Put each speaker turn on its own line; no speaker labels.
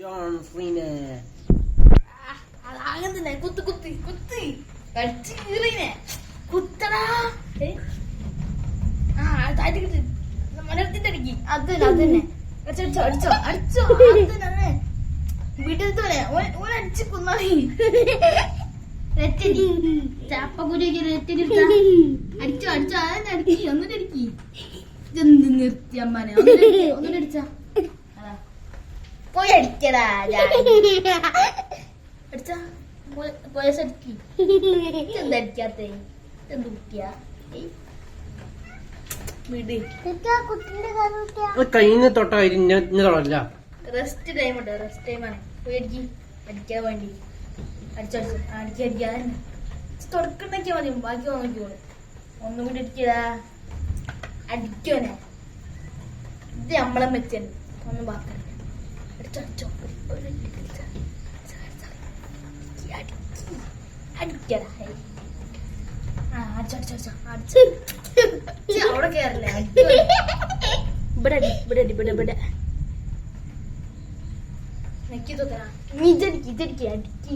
John ഫ്രീനെ
അങ്ങനെ തന്നെ കുത്ത് കുത്തി കുത്തി. കടിച്ച് കീറിനെ കുത്തടാ? ആ താറ്റി കിട്ടി മലർത്തിന്റെ അടിക്കി. അത് തന്നെ അത് തന്നെ അടിച്ചോ അടിച്ചോ. അടിച്ചോ അത് തന്നെ ഓൻ അടിച്ച് കുന്നായി. രറ്റടി ചാപ്പക്കുരിയൊക്കെ രറ്റടി അടിച്ചോ അടിച്ചോ. അതന്നെ അടിക്കി. ഒന്നിട്ട് അടിക്കി ഇതെന്ത് നിർത്തി അമ്മാനെ? ഒന്നിട്ട് അടിച്ചാ. പോയി അടിക്കടാ അടിച്ചാ പോലീസ് അടിക്കി എന്താ അടിക്കാത്തേ? എന്ത് കുട്ടിയാ? ഏയ്. വിട്.
അത് കയ്യിൽ തൊട്ട
റെസ്റ്റ് ടൈം ഉണ്ട് റെസ്റ്റ് ടൈമാണ് പോയി അടിക്കി. അടിക്കാൻ വേണ്ടി. അടിച്ചടിച്ചു അടിക്കുക അടിക്കാൻ മതി. ബാക്കി നോക്കിക്കോളൂ ഒന്നും കൂടി അടിക്കടാ. അടിക്കോനെ ഇത് നമ്മളെ മെച്ചൻ. ഒന്നും ബാക്കി അവിടെ കേറില്ലേ. ഇവിടെ ഇവിടെ ഇവിടെ ഇവിടെ നെക്കി തോത്തരാ നീ ഇതടിക്ക് ഇതടിക്ക് അടിക്ക്